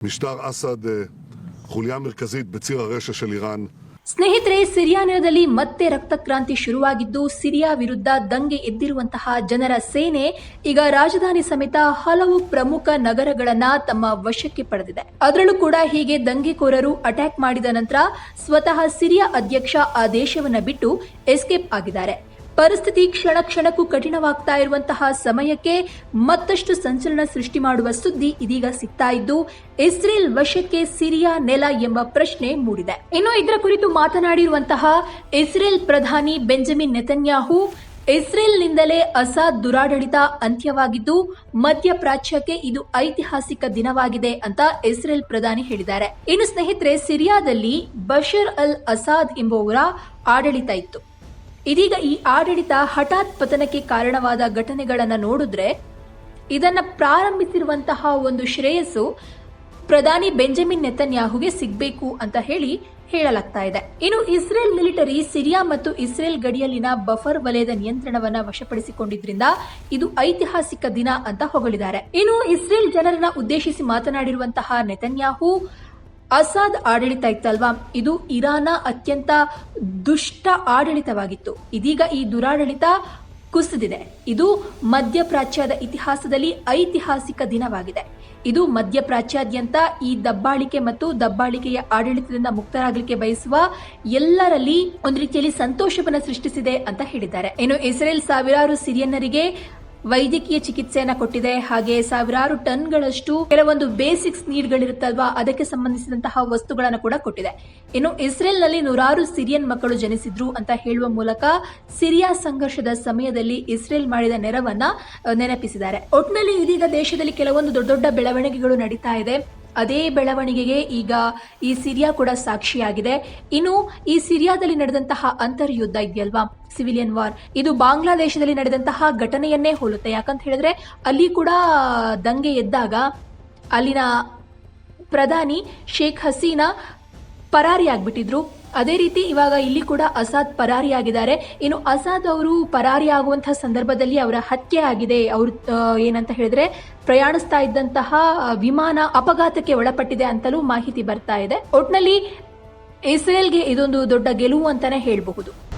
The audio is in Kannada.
משטר אסד אה, חוליה מרכזית בציר הרשע של איראן. ಸ್ನೇಹಿತರೆ ಸಿರಿಯಾ ನೆಲದಲ್ಲಿ ಮತ್ತೆ ರಕ್ತಕ್ರಾಂತಿ ಶುರುವಾಗಿದ್ದು ಸಿರಿಯಾ ವಿರುದ್ಧ ದಂಗೆ ಎದ್ದಿರುವಂತಹ ಜನರ ಸೇನೆ ಈಗ ರಾಜಧಾನಿ ಸಮೇತ ಹಲವು ಪ್ರಮುಖ ನಗರಗಳನ್ನ ತಮ್ಮ ವಶಕ್ಕೆ ಪಡೆದಿದೆ ಅದರಲ್ಲೂ ಕೂಡ ಹೀಗೆ ದಂಗೆಕೋರರು ಅಟ್ಯಾಕ್ ಮಾಡಿದ ನಂತರ ಸ್ವತಃ ಸಿರಿಯಾ ಅಧ್ಯಕ್ಷ ಆ ದೇಶವನ್ನ ಬಿಟ್ಟು ಎಸ್ಕೇಪ್ ಆಗಿದ್ದಾರೆ ಪರಿಸ್ಥಿತಿ ಕ್ಷಣ ಕ್ಷಣಕ್ಕೂ ಕಠಿಣವಾಗ್ತಾ ಇರುವಂತಹ ಸಮಯಕ್ಕೆ ಮತ್ತಷ್ಟು ಸಂಚಲನ ಸೃಷ್ಟಿ ಮಾಡುವ ಸುದ್ದಿ ಇದೀಗ ಸಿಗ್ತಾ ಇದ್ದು, ಇಸ್ರೇಲ್ ವಶಕ್ಕೆ ಸಿರಿಯಾ ನೆಲ ಎಂಬ ಪ್ರಶ್ನೆ ಮೂಡಿದೆ. ಇನ್ನು ಇದರ ಕುರಿತು ಮಾತನಾಡಿರುವಂತಹ ಇಸ್ರೇಲ್ ಪ್ರಧಾನಿ ಬೆಂಜಮಿನ್ ನೆತನ್ಯಾಹು, ಇಸ್ರೇಲ್ನಿಂದಲೇ ಅಸಾದ್ ದುರಾಡಳಿತ ಅಂತ್ಯವಾಗಿದ್ದು ಮಧ್ಯಪ್ರಾಚ್ಯಕ್ಕೆ ಇದು ಐತಿಹಾಸಿಕ ದಿನವಾಗಿದೆ ಅಂತ ಇಸ್ರೇಲ್ ಪ್ರಧಾನಿ ಹೇಳಿದ್ದಾರೆ. ಇನ್ನು ಸ್ನೇಹಿತರೆ, ಸಿರಿಯಾದಲ್ಲಿ ಬಶರ್ ಅಲ್ ಅಸಾದ್ ಎಂಬುವರ ಆಡಳಿತ ಇತ್ತು. ಇದೀಗ ಈ ಆಡಳಿತ ಹಠಾತ್ ಪತನಕ್ಕೆ ಕಾರಣವಾದ ಘಟನೆಗಳನ್ನು ನೋಡಿದ್ರೆ ಇದನ್ನ ಪ್ರಾರಂಭಿಸಿರುವಂತಹ ಒಂದು ಶ್ರೇಯಸ್ಸು ಪ್ರಧಾನಿ ಬೆಂಜಮಿನ್ ನೆತನ್ಯಾಹುಗೆ ಸಿಗಬೇಕು ಅಂತ ಹೇಳಿ ಹೇಳಲಾಗ್ತಾ ಇದೆ. ಇನ್ನು ಇಸ್ರೇಲ್ ಮಿಲಿಟರಿ ಸಿರಿಯಾ ಮತ್ತು ಇಸ್ರೇಲ್ ಗಡಿಯಲ್ಲಿನ ಬಫರ್ ವಲಯದ ನಿಯಂತ್ರಣವನ್ನ ವಶಪಡಿಸಿಕೊಂಡಿದ್ರಿಂದ ಇದು ಐತಿಹಾಸಿಕ ದಿನ ಅಂತ ಹೊಗಳಿದ್ದಾರೆ. ಇನ್ನು ಇಸ್ರೇಲ್ ಜನರನ್ನ ಉದ್ದೇಶಿಸಿ ಮಾತನಾಡಿರುವಂತಹ ನೆತನ್ಯಾಹು ಅಸಾದ್ ಆಡಳಿತ ಇತ್ತಲ್ವಾ? ಇದು ಇರಾನ ಅತ್ಯಂತ ದುಷ್ಟ ಆಡಳಿತವಾಗಿತ್ತು. ಇದೀಗ ಈ ದುರಾಡಳಿತ ಕುಸಿದಿದೆ. ಇದು ಮಧ್ಯಪ್ರಾಚ್ಯದ ಇತಿಹಾಸದಲ್ಲಿ ಐತಿಹಾಸಿಕ ದಿನವಾಗಿದೆ. ಇದು ಮಧ್ಯಪ್ರಾಚ್ಯಾದ್ಯಂತ ಈ ದಬ್ಬಾಳಿಕೆ ಮತ್ತು ದಬ್ಬಾಳಿಕೆಯ ಆಡಳಿತದಿಂದ ಮುಕ್ತರಾಗಲಿಕ್ಕೆ ಬಯಸುವ ಎಲ್ಲರಲ್ಲಿ ಒಂದು ರೀತಿಯಲ್ಲಿ ಸಂತೋಷವನ್ನು ಸೃಷ್ಟಿಸಿದೆ ಅಂತ ಹೇಳಿದ್ದಾರೆ. ಇನ್ನು ಇಸ್ರೇಲ್ ಸಾವಿರಾರು ಸಿರಿಯನ್ನರಿಗೆ ವೈದ್ಯಕೀಯ ಚಿಕಿತ್ಸೆಯನ್ನ ಕೊಟ್ಟಿದೆ. ಹಾಗೆ ಸಾವಿರಾರು ಟನ್ಗಳಷ್ಟು ಕೆಲವೊಂದು ಬೇಸಿಕ್ಸ್ ನೀಡ್ಗಳಿರುತ್ತಲ್ವಾ? ಅದಕ್ಕೆ ಸಂಬಂಧಿಸಿದಂತಹ ವಸ್ತುಗಳನ್ನು ಕೂಡ ಕೊಟ್ಟಿದೆ. ಇನ್ನು ಇಸ್ರೇಲ್ನಲ್ಲಿ ನೂರಾರು ಸಿರಿಯನ್ ಮಕ್ಕಳು ಜನಿಸಿದ್ರು ಅಂತ ಹೇಳುವ ಮೂಲಕ ಸಿರಿಯಾ ಸಂಘರ್ಷದ ಸಮಯದಲ್ಲಿ ಇಸ್ರೇಲ್ ಮಾಡಿದ ನೆರವನ್ನ ನೆನಪಿಸಿದ್ದಾರೆ. ಒಟ್ನಲ್ಲಿ ಇದೀಗ ದೇಶದಲ್ಲಿ ಕೆಲವೊಂದು ದೊಡ್ಡ ದೊಡ್ಡ ಬೆಳವಣಿಗೆಗಳು ನಡೀತಾ ಇದೆ. ಅದೇ ಬೆಳವಣಿಗೆಗೆ ಈಗ ಈ ಸಿರಿಯಾ ಕೂಡ ಸಾಕ್ಷಿಯಾಗಿದೆ. ಇನ್ನು ಈ ಸಿರಿಯಾದಲ್ಲಿ ನಡೆದಂತಹ ಅಂತರ್ಯುದ್ಧ ಇದೆಯಲ್ವಾ? Civilian war. ಇದು ಬಾಂಗ್ಲಾದೇಶದಲ್ಲಿ ನಡೆದಂತಹ ಘಟನೆಯನ್ನೇ ಹೋಲುತ್ತೆ. ಯಾಕಂತ ಹೇಳಿದ್ರೆ ಅಲ್ಲಿ ಕೂಡ ದಂಗೆ ಎದ್ದಾಗ ಅಲ್ಲಿನ ಪ್ರಧಾನಿ ಶೇಖ್ ಹಸೀನಾ ಪರಾರಿಯಾಗ್ಬಿಟ್ಟಿದ್ರು. ಅದೇ ರೀತಿ ಇವಾಗ ಇಲ್ಲಿ ಕೂಡ ಅಸಾದ್ ಪರಾರಿಯಾಗಿದ್ದಾರೆ. ಇನ್ನು ಅಸಾದ್ ಅವರು ಪರಾರಿಯಾಗುವಂತಹ ಸಂದರ್ಭದಲ್ಲಿ ಅವರ ಹತ್ಯೆ ಆಗಿದೆ. ಅವರು ಏನಂತ ಹೇಳಿದ್ರೆ ಪ್ರಯಾಣಿಸ್ತಾ ಇದ್ದಂತಹ ವಿಮಾನ ಅಪಘಾತಕ್ಕೆ ಒಳಪಟ್ಟಿದೆ ಅಂತಲೂ ಮಾಹಿತಿ ಬರ್ತಾ ಇದೆ. ಒಟ್ನಲ್ಲಿ ಇಸ್ರೇಲ್ಗೆ ಇದೊಂದು ದೊಡ್ಡ ಗೆಲುವು ಅಂತಾನೆ ಹೇಳಬಹುದು.